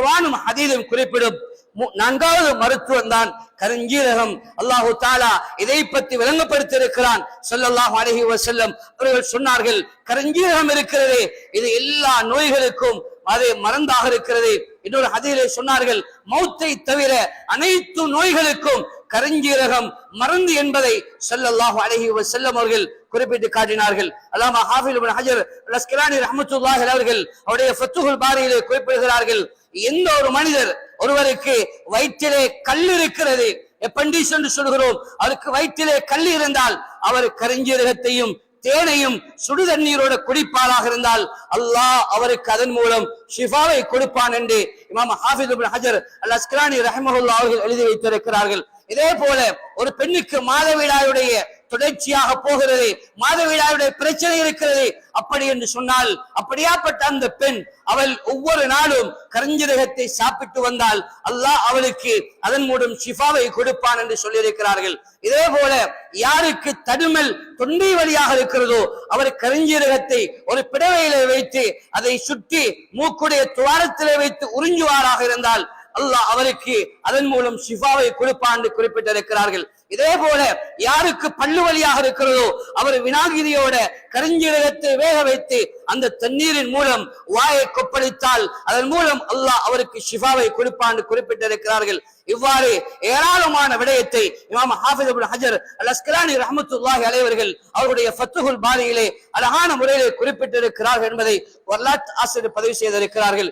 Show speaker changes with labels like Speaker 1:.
Speaker 1: குரானும் ஹதீதும் குறிப்பிடும். நான்காவது மருத்துவம் தான் கருஞ்சீரகம். அல்லாஹு தாலா இதை பற்றி விளங்கப்படுத்தி இருக்கிறான் ஸல்லல்லாஹு அலைஹி அவர்கள் சொன்னார்கள் கருஞ்சீரகம் இருக்கிறதே. இது எல்லா நோய்களுக்கும் அது மருந்தாக இருக்கிறது. இன்னொரு ஹதீரை சொன்னார்கள் மௌத்தை தவிர அனைத்து நோய்களுக்கும் கருஞ்சீரகம் மருந்து என்பதை ஸல்லல்லாஹு அழகி வஸல்லம் அவர்கள் குறிப்பிட்டு காட்டினார்கள். அல்லாமா ஹாஃபில் ஹஜர் லஸ்கிலானி ரஹமத்துல்லாஹ் அவர்கள் அவருடைய பாரியிலே குறிப்பிடுகிறார்கள் எந்த ஒரு மனிதர் ஒருவருக்கு வயிற்றிலே கல் இருக்கிறது? எப்பண்டிஸ் என்று சொல்கிறோம்? அவருக்கு வயிற்றிலே கல் இருந்தால் அவர் கருஞ்சீரகத்தையும் தேனையும் சுடு தண்ணீரோட இருந்தால் அல்லாஹ் அவருக்கு அதன் மூலம் ஷிஃபாவை கொடுப்பான் என்று இமாம் ஹாஃபிஸ் ஹஜர் அல் அஸ்கலானி ரஹமஹுல்லா அவர்கள் எழுதி வைத்திருக்கிறார்கள். இதே போல ஒரு பெண்ணுக்கு மாதவிடாயுடைய தொடர்ச்சியாக போகிறது. மாதவிடாவுடைய பிரச்சனை இருக்கிறது. அப்படி என்று சொன்னால் அப்படியாப்பட்ட அந்த பெண் அவள் ஒவ்வொரு நாளும் கரஞ்சீரகத்தை சாப்பிட்டு வந்தால் அல்லாஹ் அவளுக்கு அதன் மூலம் ஷிஃபாவை கொடுப்பான் என்று சொல்லியிருக்கிறார்கள். இதே போல யாருக்கு தடுமல் தொண்டை வழியாக இருக்கிறதோ அவர் கருஞ்சீரகத்தை ஒரு பிடவையில வைத்து அதை சுற்றி மூக்குடைய துவாரத்திலே வைத்து உறிஞ்சுவாராக இருந்தால் அல்லாஹ் அவருக்கு அதன் மூலம் ஷிஃபாவை கொடுப்பான் என்று குறிப்பிட்டிருக்கிறார்கள். இதே போல யாருக்கு பல்லு வழியாக இருக்கிறதோ அவர் வினாகிரியோட கருஞ்சீரகத்தை வேக வைத்து அந்த தண்ணீரின் மூலம் வாயை கொப்பளித்தால் அதன் மூலம் அல்லாஹ் அவருக்கு ஷிஃபாவை கொடுப்பான்னு குறிப்பிட்டிருக்கிறார்கள். இவ்வாறு ஏராளமான விடயத்தை இமாம் ஹாஃபிஸ் அபுல் ஹஜர் அல் அஸ்கலானி ரஹமத்துல்லாஹி அலைவர்கள் அவருடைய ஃபத்துகுல் பாரியிலே அழகான முறையிலே குறிப்பிட்டிருக்கிறார்கள் என்பதை வரலாற்று ஆசிரியர் பதிவு செய்திருக்கிறார்கள்.